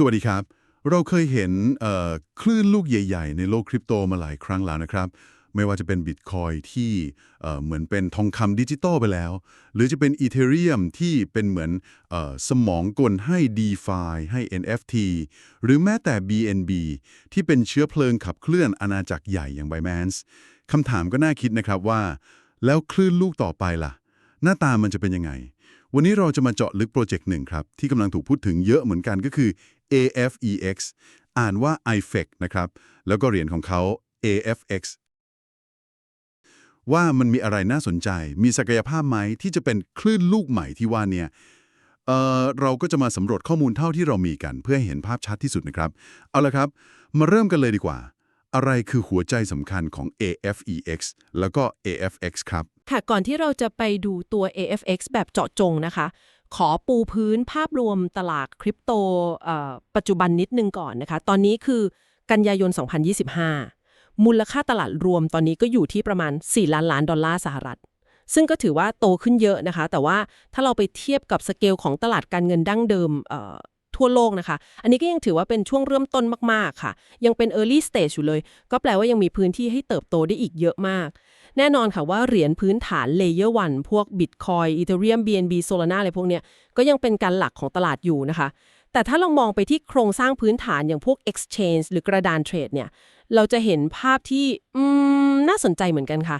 สวัสดีครับ เราเคยเห็นคลื่นลูกใหญ่ ๆ ในโลกคริปโตมาหลายครั้งแล้วนะครับ ไม่ว่าจะเป็นบิตคอยที่เหมือนเป็นทองคำดิจิตอลไปแล้ว หรือจะเป็นอีเทเรียมที่เป็นเหมือนเอ่อสมองกลให้ DeFi ให้ NFT หรือแม้แต่ BNB ที่เป็นเชื้อเพลิงขับเคลื่อนอาณาจักรใหญ่อย่าง Binance คำถามก็น่าคิดนะครับว่า แล้วคลื่นลูกต่อไปล่ะ หน้าตามันจะเป็นยังไงวันนี้เราจะมาเจาะลึกโปรเจกต์หนึ่งครับ ที่กำลังถูกพูดถึงเยอะเหมือนกันก็คือ AFEX อ่านว่า IFEX นะครับ แล้วก็เหรียญของเขา AFX ว่ามันมีอะไรน่าสนใจ มีศักยภาพไหมที่จะเป็นคลื่นลูกใหม่ที่ว่าเนี่ยเเราก็จะมาสำรวจข้อมูลเท่าที่เรามีกัน เพื่อเห็นภาพชัดที่สุดนะครับ เอาละครับ มาเริ่มกันเลยดีกว่า อะไรคือหัวใจสำคัญของ AFEX แล้วก็ AFX ครับ ค่ะ ก่อนที่เราจะไปดูตัว AFX แบบเจาะจงนะคะ ขอปูพื้นภาพรวมตลาดคริปโตปัจจุบันนิดนึงก่อนนะคะ ตอนนี้คือกันยายน 2025 มูลค่าตลาดรวมตอนนี้ก็อยู่ที่ประมาณ 4 ล้านล้านดอลลาร์สหรัฐ ซึ่งก็ถือว่าโตขึ้นเยอะนะคะ แต่ว่าถ้าเราไปเทียบกับสเกลของตลาดการเงินดั้งเดิมทั่วโลกนะคะ อันนี้ก็ยังถือว่าเป็นช่วงเริ่มต้นมาก ๆ ค่ะ ยังเป็น early stage อยู่เลย ก็แปลว่ายังมีพื้นที่ให้เติบโตได้อีกเยอะมาก แน่นอนค่ะว่าเหรียญพื้นฐาน Layer 1พวก Bitcoin Ethereum BNB Solana อะไรพวกเนี้ยก็ยังเป็นการหลักของตลาดอยู่นะคะ แต่ถ้าเรามองไปที่โครงสร้างพื้นฐานอย่างพวก Exchange หรือกระดานเทรดเนี่ยเราจะเห็นภาพที่อืมน่าสนใจเหมือนกันค่ะ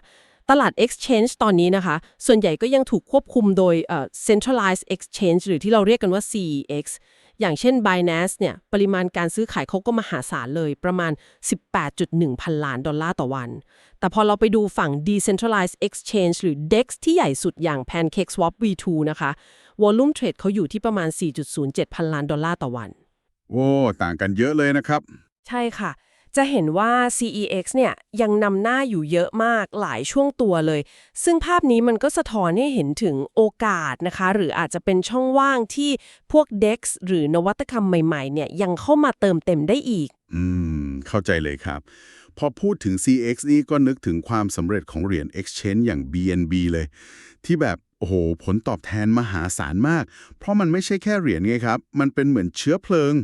ตลาด Exchange ตอนนี้นะคะ ส่วนใหญ่ก็ยังถูกควบคุมโดยเอ่อ Centralized Exchange หรือที่เราเรียกกันว่า CEX อย่างเช่น Binance เนี่ยปริมาณการซื้อขายเขาก็มหาศาลเลยประมาณ 18.1 พันล้านดอลลาร์ต่อวัน แต่พอเราไปดูฝั่ง Decentralized Exchange หรือ DEX ที่ใหญ่สุดอย่าง PancakeSwap V2 นะคะ Volume Trade เขาอยู่ที่ประมาณ 4.07 พันล้านดอลลาร์ต่อวัน โอ้ ต่างกันเยอะเลยนะครับ ใช่ค่ะ จะเห็นว่า CEX เนี่ยยังนำหน้าอยู่เยอะมากหลายช่วงตัวเลย ซึ่งภาพนี้มันก็สะท้อนให้เห็นถึงโอกาสนะคะ หรืออาจจะเป็นช่องว่างที่พวก DEX หรือนวัตกรรมใหม่ๆเนี่ยยังเข้ามาเติมเต็มได้อีก อืม เข้าใจเลยครับ พอพูดถึง CX นี่ก็นึกถึงความสำเร็จของเหรียญ Exchange อย่าง BNB เลย ที่แบบ โอ้โห ผลตอบแทนมหาศาลมาก เพราะมันไม่ใช่แค่เหรียญไงครับ มันเป็นเหมือนเชื้อเพลิง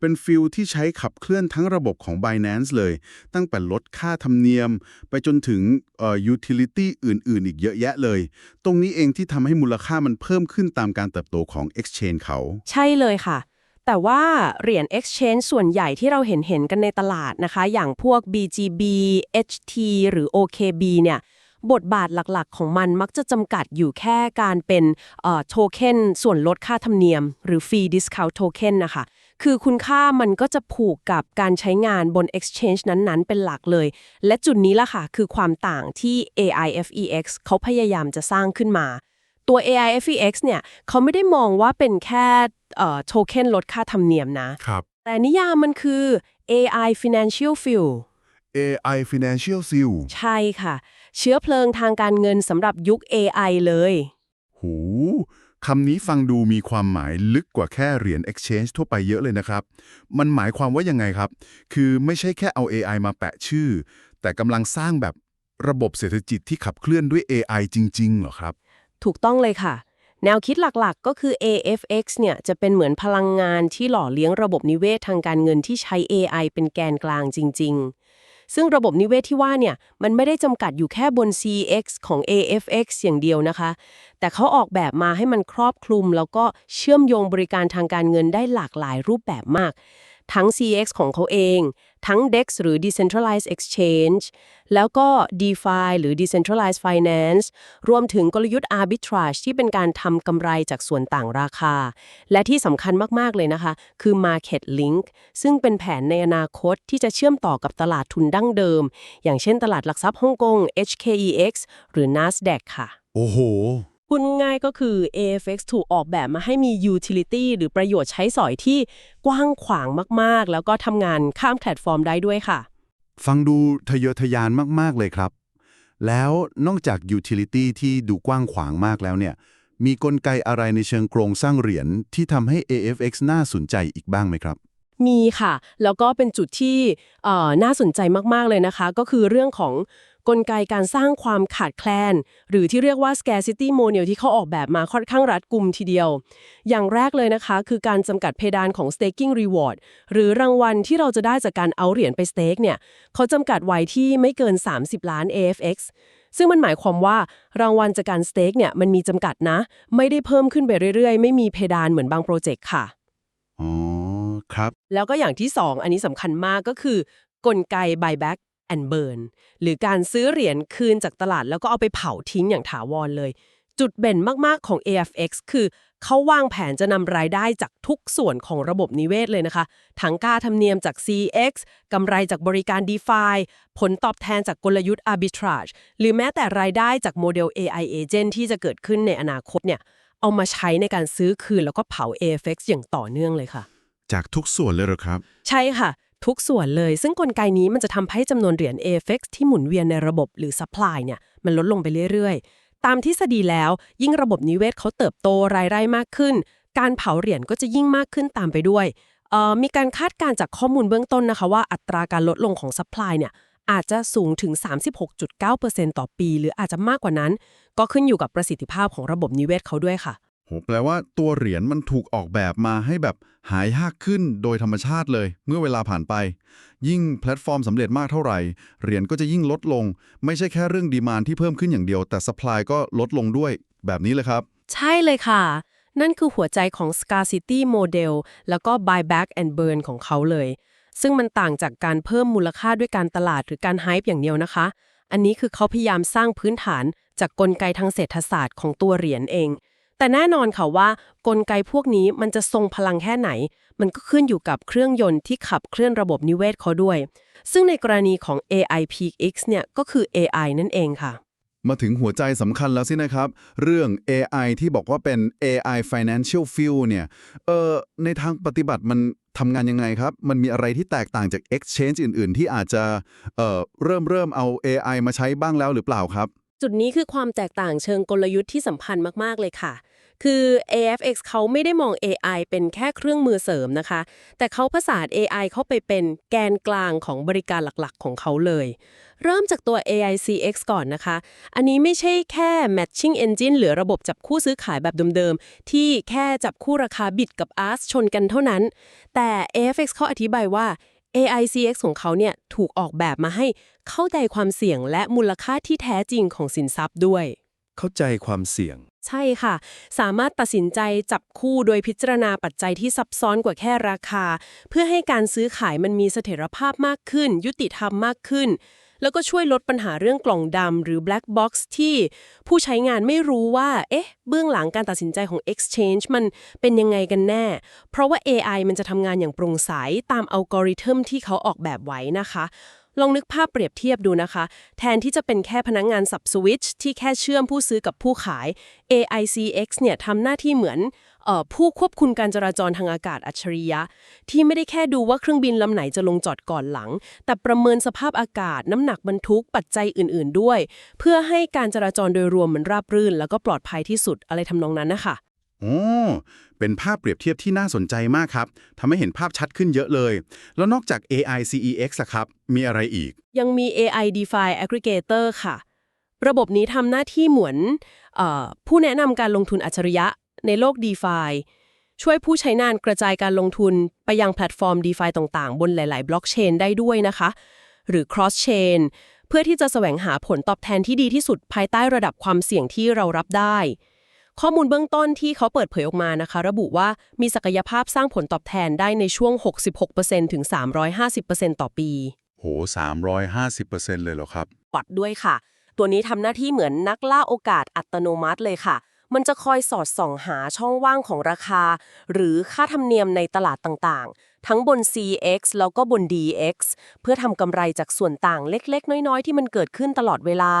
เป็นฟิลที่ใช้ขับเคลื่อนทั้งระบบของ Binance เลย ตั้งแต่ลดค่าธรรมเนียม ไปจนถึงเอ่อ utility อื่น ๆ อีกเยอะแยะเลย ตรงนี้เองที่ทำให้มูลค่ามันเพิ่มขึ้นตามการเติบโตของ Exchange เขา ใช่เลยค่ะ แต่ว่าเหรียญ Exchange ส่วนใหญ่ที่เราเห็นเห็นกันในตลาดนะคะ อย่างพวก BGB HT หรือ OKB เนี่ย บทบาทหลักๆ ของมันมักจะจำกัดอยู่แค่การเป็นโทเค็นส่วนลดค่าธรรมเนียม หรือ Fee Discount Token นะคะคือคุณค่ามันก็จะผูกกับการใช้งานบน Exchange นั้นๆ เป็นหลักเลย และจุดนี้ล่ะค่ะ คือความต่างที่ AIFEX เขาพยายามจะสร้างขึ้นมา ตัว AIFEX เนี่ยเขาไม่ได้มองว่าเป็นแค่โทเค็นลดค่าธรรมเนียมนะครับแต่นิยามมันคือ AI Financial Fuel AI Financial Seal ใช่ค่ะ เชื้อเพลิงทางการเงินสำหรับยุค AI เลย หูคำนี้ฟังดูมีความหมายลึกกว่าแค่เหรียญ Exchange ทั่วไปเยอะเลยนะครับ มันหมายความว่ายังไงครับ คือไม่ใช่แค่เอา AI มาแปะชื่อ แต่กำลังสร้างแบบระบบเศรษฐกิจที่ขับเคลื่อนด้วย AI จริง ๆ เหรอครับ ถูกต้องเลยค่ะ แนวคิดหลักๆ ก็คือ AFX เนี่ยจะเป็นเหมือนพลังงานที่หล่อเลี้ยงระบบนิเวศทางการเงินที่ใช้ AI เป็นแกนกลางจริง ๆ ซึ่งระบบนิเวศที่ว่าเนี่ยมันไม่ได้จำกัดอยู่แค่บน CX ของ AFX อย่างเดียวนะคะ แต่เขาออกแบบมาให้มันครอบคลุม แล้วก็เชื่อมโยงบริการทางการเงินได้หลากหลายรูปแบบมาก ทั้ง CX ของเขาเอง ทั้ง DEX หรือ Decentralized Exchange แล้วก็ DeFi หรือ Decentralized Finance รวมถึงกลยุทธ์ Arbitrage ที่เป็นการทำกำไรจากส่วนต่างราคา และที่สำคัญมาก ๆ เลยนะคะ คือ Market Link ซึ่งเป็นแผนในอนาคตที่จะเชื่อมต่อกับตลาดทุนดั้งเดิม อย่างเช่นตลาดหลักทรัพย์ฮ่องกง HKEX หรือ NASDAQ ค่ะ โอ้โห พูดง่ายๆก็คือ AFX ถูกออกแบบมาให้มี utility หรือประโยชน์ใช้สอยที่กว้างขวางมากๆ แล้วก็ทำงานข้ามแพลตฟอร์มได้ด้วยค่ะ ฟังดูทะเยอทะยานมาก ๆ เลยครับ แล้วนอกจาก utility ที่ดูกว้างขวางมากแล้วเนี่ย มีกลไกอะไรในเชิงโครงสร้างเหรียญที่ทำให้ AFX น่าสนใจอีกบ้างไหมครับมีค่ะ แล้วก็เป็นจุดที่เอ่อน่าสนใจมาก ๆ เลยนะคะ ก็คือเรื่องของ กลไกการสร้างความขาดแคลน หรือที่เรียกว่า scarcity model ที่เขาออกแบบมาค่อนข้างรัดกุมทีเดียว อย่างแรกเลยนะคะ คือการจำกัดเพดานของ staking reward หรือรางวัลที่เราจะได้จากการเอาเหรียญไป stake เนี่ยเขาจำกัดไว้ที่ไม่เกิน 30 ล้าน AFX ซึ่งมันหมายความว่ารางวัลจากการ stake เนี่ยมันมีจำกัดนะ ไม่ได้เพิ่มขึ้นไปเรื่อยๆ ไม่มีเพดานเหมือนบางโปรเจกต์ค่ะ อ๋อ ครับ แล้วก็อย่างที่ 2 อันนี้สำคัญมากก็คือกลไก buyback and burn หรือการซื้อเหรียญคืนจากตลาดแล้วก็เอาไปเผาทิ้งอย่างถาวรเลย จุดเด่นมาก ๆ ของ AFX คือเขาวางแผนจะนำรายได้จากทุกส่วนของระบบนิเวศเลยนะคะ ทั้งค่าธรรมเนียมจาก CX กำไรจากบริการ DeFi ผลตอบแทนจากกลยุทธ์ arbitrage หรือแม้แต่รายได้จากโมเดล AI agent ที่จะเกิดขึ้นในอนาคตเนี่ยเอามาใช้ในการซื้อคืนแล้วก็เผา AFX อย่างต่อเนื่องเลยค่ะ จากทุกส่วนเลยเหรอครับ ใช่ค่ะ ทุกส่วนเลย ซึ่งกลไกนี้มันจะทำให้จำนวนเหรียญ AFX ที่หมุนเวียนในระบบหรือ supply เนี่ยมันลดลงไปเรื่อยๆ ตามทฤษฎีแล้ว ยิ่งระบบนิเวศเขาเติบโตรายได้มากขึ้น การเผาเหรียญก็จะยิ่งมากขึ้นตามไปด้วยมีการคาดการณ์จากข้อมูลเบื้องต้นนะคะว่าอัตราการลดลงของ supply เนี่ยอาจจะสูงถึง 36.9%ต่อปี หรืออาจจะมากกว่านั้น ก็ขึ้นอยู่กับประสิทธิภาพของระบบนิเวศเขาด้วยค่ะ โหแปลว่าตัวเหรียญมันถูกออกแบบมาให้แบบหายยากขึ้นโดยธรรมชาติเลย เมื่อเวลาผ่านไป ยิ่งแพลตฟอร์มสำเร็จมากเท่าไหร่ เหรียญก็จะยิ่งลดลง ไม่ใช่แค่เรื่องดีมานที่เพิ่มขึ้นอย่างเดียว แต่สปายก็ลดลงด้วย แบบนี้เลยครับ ใช่เลยค่ะ นั่นคือหัวใจของ scarcity model แล้วก็ buyback and burn ของเขาเลย ซึ่งมันต่างจากการเพิ่มมูลค่าด้วยการตลาดหรือการ hype อย่างเดียวนะคะ อันนี้คือเขาพยายามสร้างพื้นฐานจากกลไกทางเศรษฐศาสตร์ของตัวเหรียญเอง แต่แน่นอนค่ะว่ากลไกพวกนี้มันจะทรงพลังแค่ไหน มันก็ขึ้นอยู่กับเครื่องยนต์ที่ขับเคลื่อนระบบนิเวศเขาด้วย ซึ่งในกรณีของ AI Peak X เนี่ยก็คือ AI นั่นเองค่ะ มาถึงหัวใจสำคัญแล้วสินะครับ เรื่อง AI ที่บอกว่าเป็น AI Financial Fuel เนี่ยเออในทางปฏิบัติมันทำงานยังไงครับ มันมีอะไรที่แตกต่างจาก Exchange อื่น ๆ ที่อาจจะเอ่อเริ่มเริ่มเอา AI มาใช้บ้างแล้วหรือเปล่าครับ จุดนี้คือความแตกต่างเชิงกลยุทธ์ที่สำคัญมาก ๆ เลยค่ะ คือ AFX เขาไม่ได้มอง AI เป็นแค่เครื่องมือเสริมนะคะ แต่เขาผสาน AI เข้าไปเป็นแกนกลางของบริการหลักๆ ของเขาเลย เริ่มจากตัว AICX ก่อนนะคะ อันนี้ไม่ใช่แค่ matching engine หรือระบบจับคู่ซื้อขายแบบเดิมๆ ที่แค่จับคู่ราคาบิตกับ ARS ชนกันเท่านั้น แต่ AFX เขาอธิบายว่า AICX ของเขาเนี่ยถูกออกแบบมาให้เข้าใจความเสี่ยงและมูลค่าที่แท้จริงของสินทรัพย์ด้วย เข้าใจความเสี่ยง ใช่ค่ะ สามารถตัดสินใจจับคู่โดยพิจารณาปัจจัยที่ซับซ้อนกว่าแค่ราคา เพื่อให้การซื้อขายมันมีเสถียรภาพมากขึ้น ยุติธรรมมากขึ้น แล้วก็ช่วยลดปัญหาเรื่องกล่องดำหรือ black box ที่ผู้ใช้งานไม่รู้ว่า เอ๊ะ เบื้องหลังการตัดสินใจของ exchange มันเป็นยังไงกันแน่ เพราะว่า AI มันจะทำงานอย่างโปร่งใสตามอัลกอริทึมที่เขาออกแบบไว้นะคะลองนึกภาพเปรียบเทียบดูนะคะ แทนที่จะเป็นแค่พนักงงานสับสวิตช์ที่แค่เชื่อมผู้ซื้อกับผู้ขาย AICX เนี่ยทำหน้าที่เหมือน ผู้ควบคุมการจราจรทางอากาศอัจฉริยะ ที่ไม่ได้แค่ดูว่าเครื่องบินลำไหนจะลงจอดก่อนหลัง แต่ประเมินสภาพอากาศน้ำหนักบรรทุกปัจจัยอื่น ๆ ด้วย เพื่อให้การจราจรโดยรวมมันราบรื่น แล้วก็ปลอดภัยที่สุดอะไรทำนองนั้นนะคะโอ้เป็นภาพเปรียบเทียบที่น่าสนใจมากครับทำให้เห็นภาพชัดขึ้นเยอะเลย แล้วนอกจาก AI CEX อะครับ มีอะไรอีก ยังมี AI DeFi Aggregator ค่ะ ระบบนี้ทำหน้าที่เหมือนเออผู้แนะนำการลงทุนอัจฉริยะ ในโลก DeFi ช่วยผู้ใช้งานกระจายการลงทุนไปยังแพลตฟอร์ม DeFi ต่างๆ บนหลาย ๆ บล็อกเชนได้ด้วยนะคะ หรือ Cross Chain เพื่อที่จะแสวงหาผลตอบแทนที่ดีที่สุดภายใต้ระดับความเสี่ยงที่เรารับได้ ข้อมูลเบื้องต้นที่เขาเปิดเผยออกมานะคะ ระบุว่ามีศักยภาพสร้างผลตอบแทนได้ในช่วง 66%ถึง 350%ต่อปี โห 350%เลยเหรอครับ ปัดด้วยค่ะ ตัวนี้ทำหน้าที่เหมือนนักล่าโอกาสอัตโนมัติเลยค่ะ มันจะคอยสอดส่องหาช่องว่างของราคา หรือค่าธรรมเนียมในตลาดต่างๆ ทั้งบน CX แล้วก็บน DX เพื่อทำกำไรจากส่วนต่างเล็กๆ น้อยๆ ที่มันเกิดขึ้นตลอดเวลา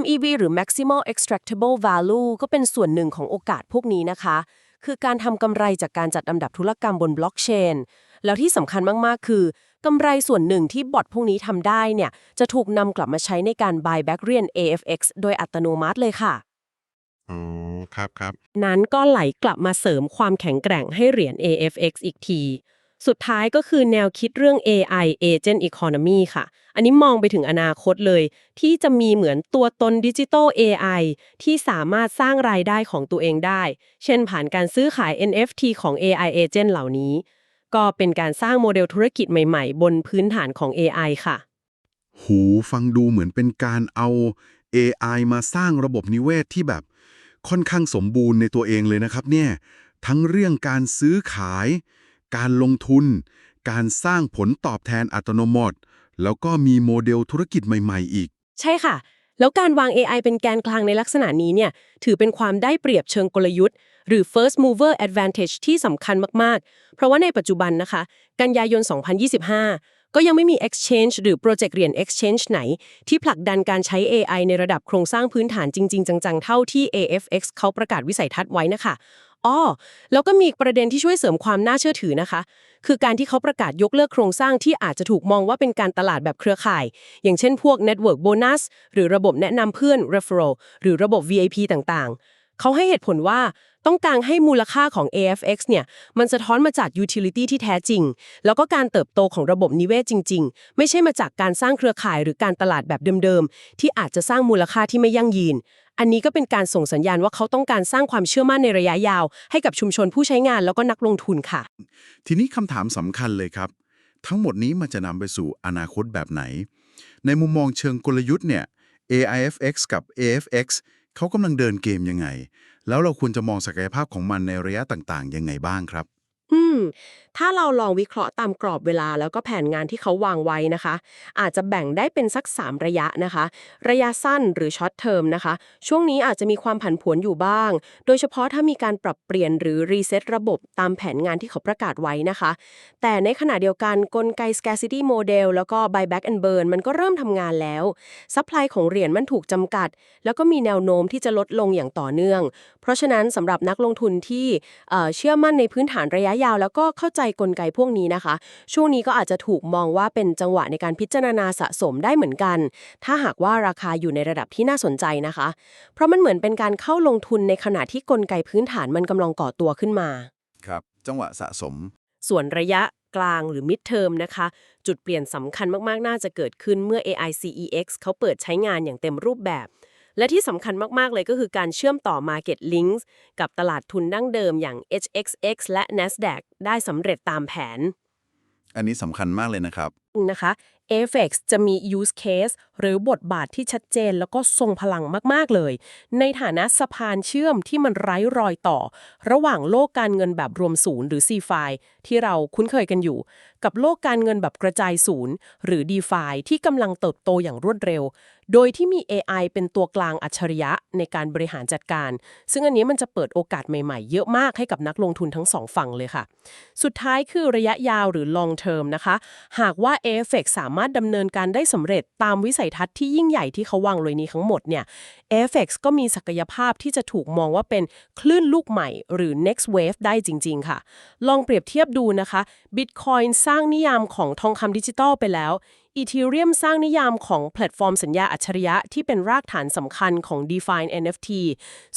MEV หรือ Maximal Extractable Value ก็เป็นส่วนหนึ่งของโอกาสพวกนี้นะคะ คือการทำกำไรจากการจัดอันดับธุรกรรมบนบล็อกเชน แล้วที่สำคัญมากๆ คือกำไรส่วนหนึ่งที่บอทพวกนี้ทำได้เนี่ย จะถูกนำกลับมาใช้ในการ buy back เรียญ AFX โดยอัตโนมัติเลยค่ะ อ๋อครับครับนั้นก็ไหลกลับมาเสริมความแข็งแกร่งให้เหรียญ AFX อีกที สุดท้ายก็คือแนวคิดเรื่อง AI Agent Economy ค่ะ อันนี้มองไปถึงอนาคตเลย ที่จะมีเหมือนตัวตนดิจิทัล AI ที่สามารถสร้างรายได้ของตัวเองได้ เช่นผ่านการซื้อขาย NFT ของ AI Agent เหล่านี้ ก็เป็นการสร้างโมเดลธุรกิจใหม่ๆ บนพื้นฐานของ AI ค่ะ หูฟังดูเหมือนเป็นการเอา AI มาสร้างระบบนิเวศที่แบบ ค่อนข้างสมบูรณ์ในตัวเองเลยนะครับเนี่ยทั้งเรื่องการซื้อขาย การลงทุน การสร้างผลตอบแทนอัตโนมัติแล้วก็มีโมเดลธุรกิจใหม่ ๆ อีก ใช่ค่ะ แล้วการวาง AI เป็นแกนกลางในลักษณะนี้เนี่ยถือเป็นความได้เปรียบเชิงกลยุทธ์ หรือ first mover advantage ที่สำคัญมาก ๆ เพราะว่าในปัจจุบันนะคะ กันยายน 2025 ก็ยังไม่มี exchange หรือโปรเจกต์เหรียญ exchange ไหน ที่ผลักดันการใช้ AI ในระดับโครงสร้างพื้นฐานจริง ๆ จังๆ เท่าที่ AFX เขาประกาศวิสัยทัศน์ไว้นะคะอ้อแล้วก็มีอีกประเด็นที่ช่วยเสริมความน่าเชื่อถือนะคะ คือการที่เขาประกาศยกเลิกโครงสร้างที่อาจจะถูกมองว่าเป็นการตลาดแบบเครือข่าย อย่างเช่นพวก Network Bonus หรือระบบแนะนำเพื่อน Referral หรือระบบ VIP ต่างๆ เขาให้เหตุผลว่าต้องการให้มูลค่าของ AFX เนี่ยมันสะท้อนมาจาก utility ที่แท้จริง แล้วก็การเติบโตของระบบนิเวศจริง ๆ ไม่ใช่มาจากการสร้างเครือข่ายหรือการตลาดแบบเดิมๆ ที่อาจจะสร้างมูลค่าที่ไม่ยั่งยืน อันนี้ก็เป็นการส่งสัญญาณว่าเขาต้องการสร้างความเชื่อมั่นในระยะยาว ให้กับชุมชนผู้ใช้งานแล้วก็นักลงทุนค่ะ ทีนี้คำถามสำคัญเลยครับ ทั้งหมดนี้มันจะนำไปสู่อนาคตแบบไหน ในมุมมองเชิงกลยุทธ์เนี่ย AIFX กับ AFX เขากำลังเดินเกมยังไง แล้วเราควรจะมองศักยภาพของมันในระยะต่างๆ ยังไงบ้างครับ อื ม ถ้าเราลองวิเคราะห์ตามกรอบเวลาแล้วก็แผนงานที่เขาวางไว้นะคะ อาจจะแบ่งได้เป็นสัก 3 ระยะนะคะ ระยะสั้นหรือช็อตเทอมนะคะ ช่วงนี้อาจจะมีความผันผวนอยู่บ้าง โดยเฉพาะถ้ามีการปรับเปลี่ยนหรือรีเซ็ตระบบตามแผนงานที่เขาประกาศไว้นะคะ แต่ในขณะเดียวกันกลไก scarcity model แล้วก็ buyback and burn มันก็เริ่มทำงานแล้ว ซัพพลายของเหรียญมันถูกจำกัด แล้วก็มีแนวโน้มที่จะลดลงอย่างต่อเนื่อง เพราะฉะนั้นสำหรับนักลงทุนที่เอ่อเชื่อมั่นในพื้นฐานระยะยาวแล้วก็เข้าใจกลไกพวกนี้นะคะ ช่วงนี้ก็อาจจะถูกมองว่าเป็นจังหวะในการพิจารณาสะสมได้เหมือนกัน ถ้าหากว่าราคาอยู่ในระดับที่น่าสนใจนะคะ เพราะมันเหมือนเป็นการเข้าลงทุนในขณะที่กลไกพื้นฐานมันกำลังก่อตัวขึ้นมา ครับ จังหวะสะสม ส่วนระยะกลางหรือ mid term นะคะ จุดเปลี่ยนสำคัญมาก ๆ น่าจะเกิดขึ้นเมื่อ AICEX เขาเปิดใช้งานอย่างเต็มรูปแบบ และที่สำคัญมาก ๆ เลยก็คือการเชื่อมต่อ Market Links กับตลาดทุนดั้งเดิมอย่าง HXX และ NASDAQ ได้สำเร็จตามแผน อันนี้สำคัญมากเลยนะครับ นะคะ AFX จะมี use case หรือบทบาทที่ชัดเจนแล้วก็ทรงพลังมาก ๆ เลย ในฐานะสะพานเชื่อมที่มันไร้รอยต่อ ระหว่างโลกการเงินแบบรวมศูนย์หรือ CFI ที่เราคุ้นเคยกันอยู่ กับโลกการเงินแบบกระจายศูนย์ หรือ DeFi ที่กำลังเติบโตอย่างรวดเร็ว โดยที่มี AI เป็นตัวกลางอัจฉริยะในการบริหารจัดการ ซึ่งอันนี้มันจะเปิดโอกาสใหม่ๆ เยอะมากให้กับนักลงทุนทั้งสองฝั่งเลยค่ะ สุดท้ายคือระยะยาวหรือ long term นะคะ หากว่า AFX สามารถดำเนินการได้สำเร็จตามวิสัยทัศน์ที่ยิ่งใหญ่ที่เขาวางเลยนี้ทั้งหมดเนี่ย AFX ก็มีศักยภาพที่จะถูกมองว่าเป็นคลื่นลูกใหม่หรือ next wave ได้จริง ๆ ค่ะ ลองเปรียบเทียบดูนะคะ Bitcoin สร้างนิยามของทองคำดิจิตอลไปแล้ว Ethereum สร้างนิยามของแพลตฟอร์มสัญญาอัจฉริยะที่เป็นรากฐานสำคัญของ DeFi NFT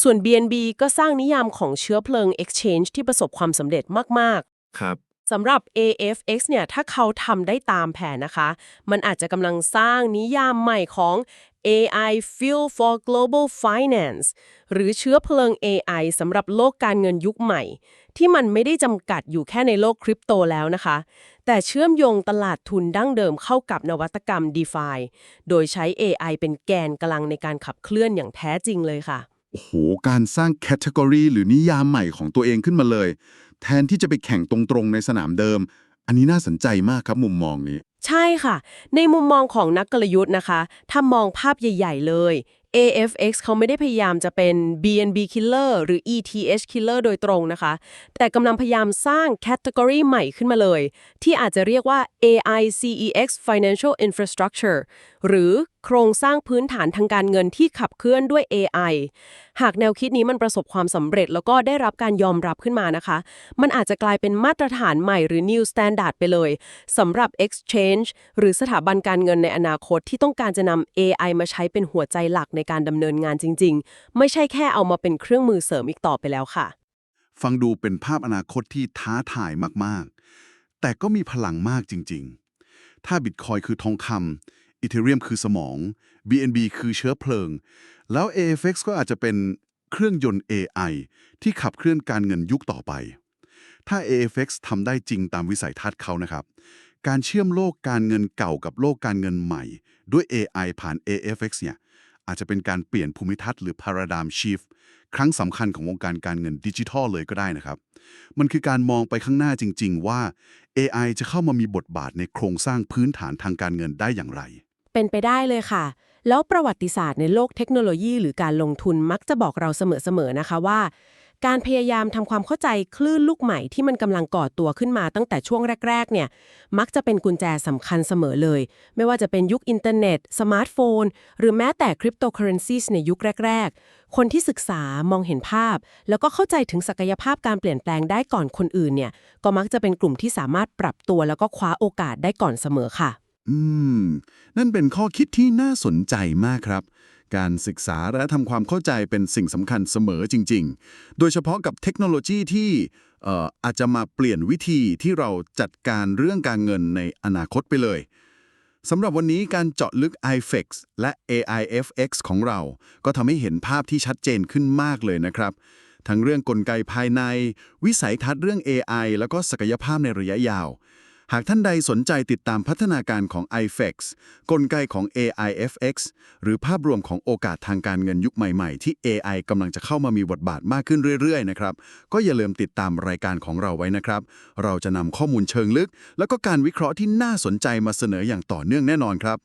ส่วน BNB ก็สร้างนิยามของเชื้อเพลิง Exchange ที่ประสบความสำเร็จมาก ๆ ครับสำหรับ AFX เนี่ย ถ้าเขาทำได้ตามแผนนะคะ มันอาจจะกำลังสร้างนิยามใหม่ของ AI Fuel for Global Finance หรือเชื้อเพลิง AI สำหรับโลกการเงินยุคใหม่ ที่มันไม่ได้จำกัดอยู่แค่ในโลกคริปโตแล้วนะคะ แต่เชื่อมโยงตลาดทุนดั้งเดิมเข้ากับนวัตกรรม DeFi โดยใช้ AI เป็นแกนกำลังในการขับเคลื่อนอย่างแท้จริงเลยค่ะโอ้โห การสร้างแคตตากรีหรือนิยามใหม่ของตัวเองขึ้นมาเลย แทนที่จะไปแข่งตรงๆในสนามเดิม อันนี้น่าสนใจมากครับมุมมองนี้ ใช่ค่ะ ในมุมมองของนักกลยุทธ์นะคะ ถ้ามองภาพใหญ่ ๆ เลย AFX เขาไม่ได้พยายามจะเป็น BNB killer หรือ ETH killer โดยตรงนะคะ แต่กำลังพยายามสร้าง category ใหม่ขึ้นมาเลย ที่อาจจะเรียกว่า AICEX Financial Infrastructure หรือ โครงสร้างพื้นฐานทางการเงินที่ขับเคลื่อนด้วย AI หากแนวคิดนี้มันประสบความสำเร็จ แล้วก็ได้รับการยอมรับขึ้นมานะคะ มันอาจจะกลายเป็นมาตรฐานใหม่หรือ new standard ไปเลยสำหรับ exchange หรือสถาบันการเงินในอนาคตที่ต้องการจะนำ AI มาใช้เป็นหัวใจหลักในการดำเนินงานจริง ๆ ไม่ใช่แค่เอามาเป็นเครื่องมือเสริมอีกต่อไปแล้วค่ะ ฟังดูเป็นภาพอนาคตที่ท้าทายมากๆ แต่ก็มีพลังมากจริง ๆ ถ้าบิตคอยคือทองคำ อีเทเรียมคือสมอง BNB คือเชื้อเพลิง แล้ว AFX ก็อาจจะเป็นเครื่องยนต์ AI ที่ขับเคลื่อนการเงินยุคต่อไป ถ้า AFX ทำได้จริงตามวิสัยทัศน์เขานะครับ การเชื่อมโลกการเงินเก่ากับโลกการเงินใหม่ ด้วย AI ผ่าน AFX เนี่ยอาจจะเป็นการเปลี่ยนภูมิทัศน์หรือ paradigm shift ครั้งสำคัญของวงการการเงินดิจิทัลเลยก็ได้นะครับ มันคือการมองไปข้างหน้าจริง ๆ ว่า AI จะเข้ามามีบทบาทในโครงสร้างพื้นฐานทางการเงินได้อย่างไร เป็นไปได้เลยค่ะ แล้วประวัติศาสตร์ในโลกเทคโนโลยีหรือการลงทุนมักจะบอกเราเสมอๆนะคะว่า การพยายามทำความเข้าใจคลื่นลูกใหม่ที่มันกำลังก่อตัวขึ้นมาตั้งแต่ช่วงแรก ๆ เนี่ย มักจะเป็นกุญแจสำคัญเสมอเลย ไม่ว่าจะเป็นยุคอินเทอร์เน็ต สมาร์ทโฟน หรือแม้แต่คริปโตเคอเรนซีในยุคแรก ๆ คนที่ศึกษามองเห็นภาพ แล้วก็เข้าใจถึงศักยภาพการเปลี่ยนแปลงได้ก่อนคนอื่นเนี่ย ก็มักจะเป็นกลุ่มที่สามารถปรับตัวแล้วก็คว้าโอกาสได้ก่อนเสมอค่ะ อืม นั่นเป็นข้อคิดที่น่าสนใจมากครับ การศึกษาและทำความเข้าใจเป็นสิ่งสำคัญเสมอจริง ๆ โดยเฉพาะกับเทคโนโลยีที่เอ่ออาจจะมาเปลี่ยนวิธีที่เราจัดการเรื่องการเงินในอนาคตไปเลยสำหรับวันนี้การเจาะลึก IFX และ AIFX ของเรา ก็ทำให้เห็นภาพที่ชัดเจนขึ้นมากเลยนะครับ ทั้งเรื่องกลไกภายใน วิสัยทัศน์เรื่อง AI แล้วก็ศักยภาพในระยะยาว หากท่านใดสนใจติดตามพัฒนาการของ IFX กลไกของ AIFX หรือภาพรวมของโอกาสทางการเงินยุคใหม่ๆ ที่ AI กำลังจะเข้ามามีบทบาทมากขึ้นเรื่อยๆนะครับ ก็อย่าลืมติดตามรายการของเราไว้นะครับ เราจะนำข้อมูลเชิงลึก และก็การวิเคราะห์ที่น่าสนใจมาเสนออย่างต่อเนื่องแน่นอนครับ